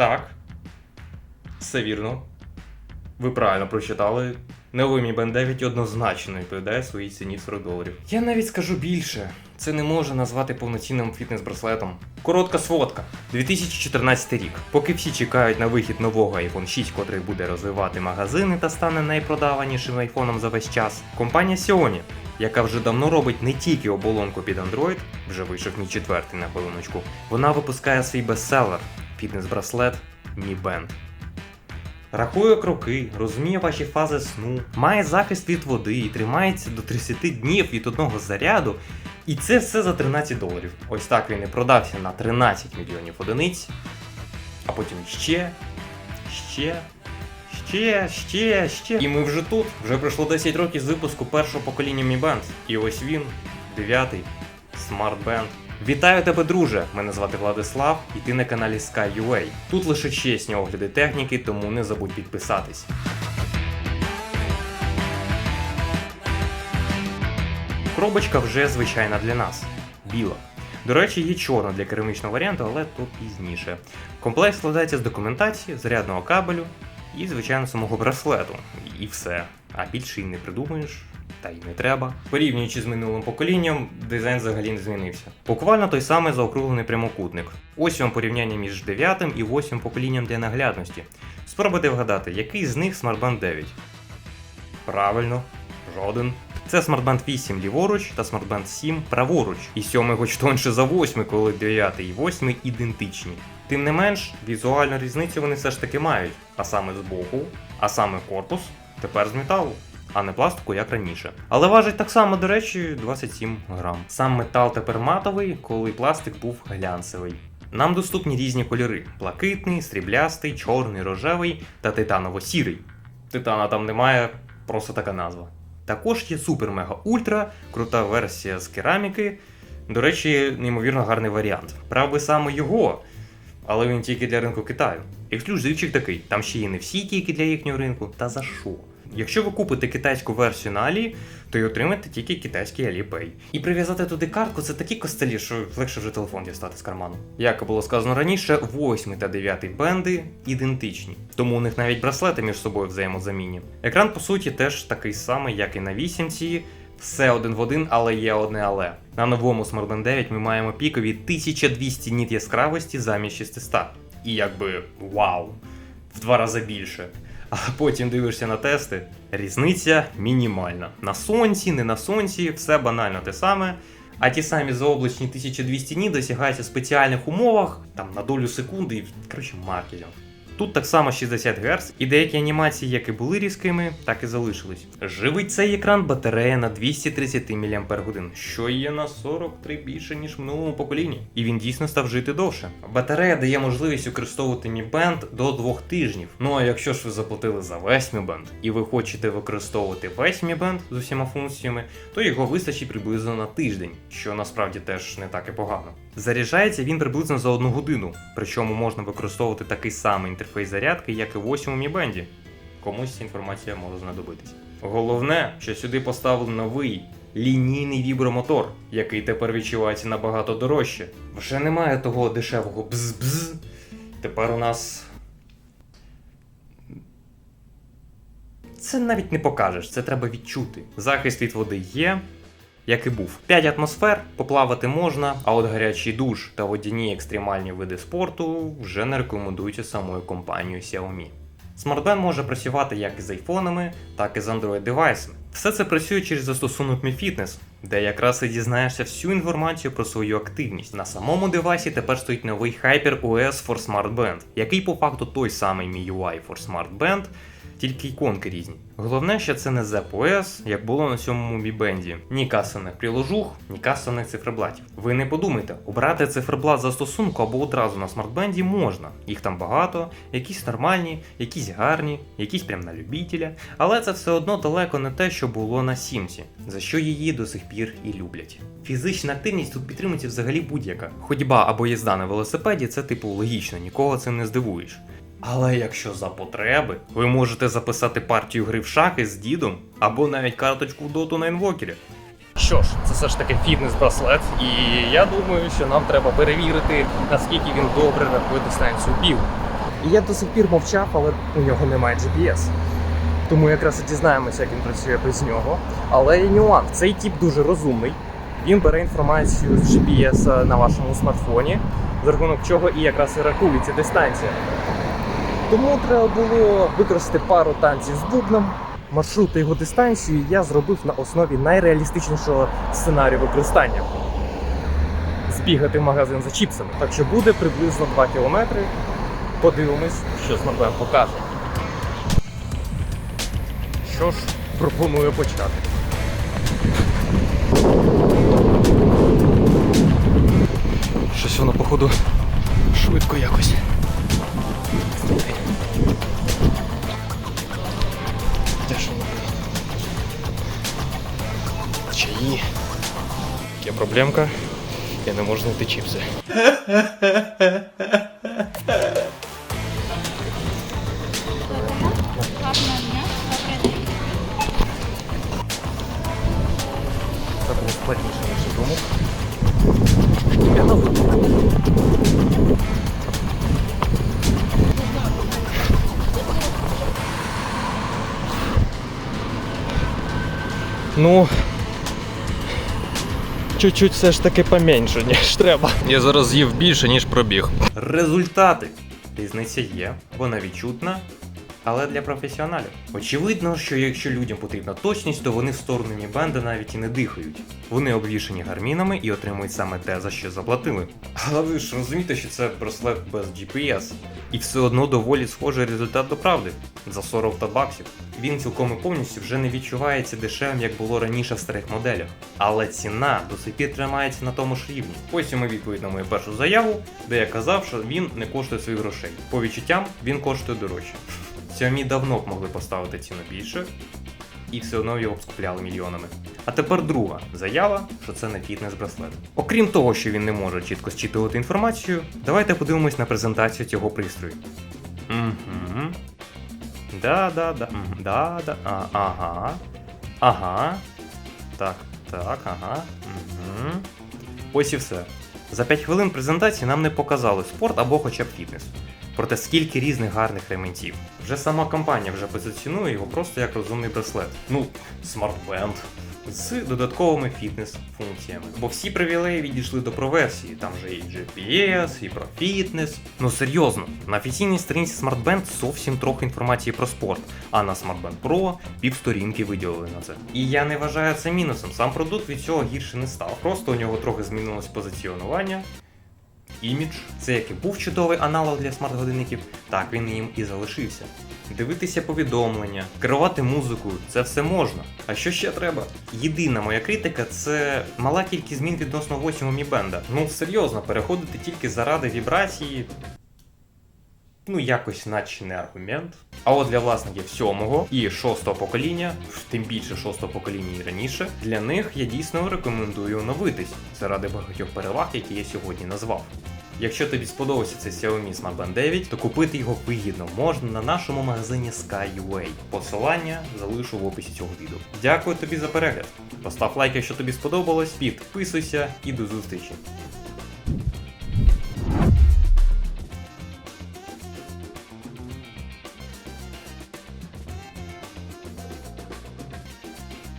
Так. Все вірно. Ви правильно прочитали. Новий Mi Band 9 однозначно відповідає своїй ціні 40 доларів. Я навіть скажу більше. Це не може назвати повноцінним фітнес-браслетом. Коротка сводка. 2014 рік. Поки всі чекають на вихід нового iPhone 6, котрий буде розвивати магазини та стане найпродаванішим айфоном за весь час, компанія Sony, яка вже давно робить не тільки оболонку під Android, вже вийшов мій четвертий на хвилиночку, вона випускає свій бестселер фітнес-браслет Mi Band. Рахує кроки, розуміє ваші фази сну, має захист від води і тримається до 30 днів від одного заряду. І це все за 13 доларів. Ось так він і продався на 13 мільйонів одиниць. А потім ще, ще, ще, ще, ще. І ми вже тут. Вже пройшло 10 років з випуску першого покоління Mi Band. І ось він, дев'ятий Smart Band. Вітаю тебе, друже! Мене звати Владислав, і ти на каналі Sky.ua. Тут лише чесні огляди техніки, тому не забудь підписатись. Коробочка вже звичайна для нас. Біла. До речі, є чорна для керамічного варіанту, але тут пізніше. Комплект складається з документації, зарядного кабелю і, звичайно, самого браслету. І все. А більше і не придумаєш. Та й не треба. Порівнюючи з минулим поколінням, дизайн взагалі не змінився. Буквально той самий заокруглений прямокутник. Ось вам порівняння між 9 і 8 поколінням для наглядності. Спробуйте вгадати, який з них Smart Band 9. Правильно, жоден. Це Smart Band 8 ліворуч та Smart Band 7 праворуч. І 7 хоч тонше за 8, коли 9 і 8 ідентичні. Тим не менш, візуальну різницю вони все ж таки мають, а саме з боку, а саме корпус тепер з металу. А не пластику, як раніше. Але важить так само, до речі, 27 грам. Сам метал тепер матовий, коли пластик був глянцевий. Нам доступні різні кольори: блакитний, сріблястий, чорний, рожевий та титаново-сірий. Титана там немає, просто така назва. Також є Супер Мега Ультра, крута версія з кераміки. До речі, неймовірно гарний варіант. Брав би саме його, але він тільки для ринку Китаю. Ексклюзивчик такий, там ще є не всі тільки для їхнього ринку. Та за що? Якщо ви купите китайську версію на Алі, то й отримаєте тільки китайський Alipay. І прив'язати туди картку це такі костелі, що легше вже телефон дістати з карману. Як було сказано раніше, 8 та 9 бенди ідентичні, тому у них навіть браслети між собою взаємозамінні. Екран, по суті, теж такий самий, як і на 8 все один в один, але є одне але. На новому Smart Band 9 ми маємо пікові 1200 ніт яскравості замість 600. І якби вау! В два рази більше. А потім дивишся на тести, різниця мінімальна. На сонці, не на сонці, все банально те саме. А ті самі заоблачні 1200 ні досягаються в спеціальних умовах, там на долю секунди і коротше маркерів. Тут так само 60 Гц, і деякі анімації, як і були різкими, так і залишились. Живить цей екран батарея на 230 мАч, що є на 43 більше, ніж в минулому поколінні. І він дійсно став жити довше. Батарея дає можливість використовувати Mi Band до 2 тижнів. Ну а якщо ж ви заплатили за весь Mi Band і ви хочете використовувати весь Mi Band з усіма функціями, то його вистачить приблизно на тиждень, що насправді теж не так і погано. Заряджається він приблизно за одну годину, причому можна використовувати такий самий інтерфейс зарядки, як і в 8 Mi Band. Комусь ця інформація може знадобитись. Головне, що сюди поставили новий лінійний вібромотор, який тепер відчувається набагато дорожче. Вже немає того дешевого бз-бз. Тепер у нас. Це навіть не покажеш, це треба відчути. Захист від води є, як і був. 5 атмосфер, поплавати можна, а от гарячий душ та водяні екстремальні види спорту вже не рекомендуються самою компанією Xiaomi. SmartBand може працювати як із айфонами, так і з Android девайсами. Все це працює через застосунок Mi Fitness, де якраз і дізнаєшся всю інформацію про свою активність. На самому девайсі тепер стоїть новий Hyper OS for Smart Band, який по факту той самий MIUI for Smart Band, тільки іконки різні. Головне, що це не ZPOS, як було на сьомому Mi Ні касаних приложух, ні касаних циферблатів. Ви не подумайте, обрати циферблат застосунку або одразу на смартбенді можна. Їх там багато, якісь нормальні, якісь гарні, якісь прям на любителя. Але це все одно далеко не те, що було на Сімсі, за що її до сих пір і люблять. Фізична активність тут підтримується взагалі будь-яка. Ходьба або їзда на велосипеді це типу логічно, нікого цим не здивуєш. Але якщо за потреби, ви можете записати партію гри в шахи з дідом або навіть карточку в доту на інвокері. Що ж, це все ж таки фітнес-браслет, і я думаю, що нам треба перевірити, наскільки він добре рахує дистанцію бігу. І я до сих пір мовчав, але у нього немає GPS. Тому якраз і дізнаємося, як він працює без нього. Але є нюанс. Цей тип дуже розумний. Він бере інформацію з GPS на вашому смартфоні, за рахунок чого і якраз і рахується дистанція. Тому треба було використати пару танців з бубном. Маршрут його дистанцію я зробив на основі найреалістичнішого сценарію використання. Збігати в магазин за чіпсами. Так що буде приблизно 2 кілометри. Подивимось, що смартфон покаже. Що ж, пропоную почати. Щось воно, походу, швидко якось. Слухай. Де ж? Чаї. Є проблемка. Я не можу знайти чіпси. Гарного дня. Добрий. Це було складніше, ніж думав. Я на навик. Ну, чуть-чуть все ж таки поменше, ніж треба. Я зараз з'їв більше, ніж пробіг. Результати. Різниця є, вона відчутна, але для професіоналів. Очевидно, що якщо людям потрібна точність, то вони в сторону Mi навіть і не дихають. Вони обвішані гармінами і отримують саме те, за що заплатили. Але ви ж розумієте, що це браслет без GPS. І все одно доволі схожий результат до правди за 40 та баксів. Він цілком і повністю вже не відчувається дешевим, як було раніше в старих моделях. Але ціна до сих пір тримається на тому ж рівні. Ось і відповідь на мою першу заяву, де я казав, що він не коштує своїх грошей. По відчуттям він коштує дорожче. Xiaomi давно б могли поставити ціну більше, і все одно його б скупляли мільйонами. А тепер друга заява, що це не фітнес-браслет. Окрім того, що він не може чітко зчитувати інформацію, давайте подивимось на презентацію цього пристрою. Угу. Да, да, да. Да, да. А, ага. Ага. Так, так, ага. Угу. Ось і все. За 5 хвилин презентації нам не показали спорт або хоча б фітнес. Проте скільки різних гарних ремонтів. Вже сама компанія вже позиціонує його просто як розумний браслет. Ну, смарт-бенд. З додатковими фітнес-функціями. Бо всі привілеї відійшли до проверсії, там же і GPS, і про фітнес. Ну серйозно, на офіційній сторінці SmartBand зовсім трохи інформації про спорт, а на SmartBand Pro півсторінки виділили на це. І я не вважаю це мінусом. Сам продукт від цього гірше не став. Просто у нього трохи змінилось позиціонування. Імідж це як і був чудовий аналог для смарт-годинників, так він їм і залишився. Дивитися повідомлення, керувати музикою це все можна. А що ще треба? Єдина моя критика це мала кількість змін відносно 8 Mi Band. Ну серйозно, переходити тільки заради вібрації. Ну, якось наче не аргумент. А от для власників сьомого і шостого покоління, тим більше шостого покоління і раніше, для них я дійсно рекомендую оновитись заради багатьох переваг, які я сьогодні назвав. Якщо тобі сподобався цей Xiaomi Smart Band 9, то купити його вигідно можна на нашому магазині Skyway. Посилання залишу в описі цього відео. Дякую тобі за перегляд. Постав лайк, якщо тобі сподобалось, підписуйся і до зустрічі.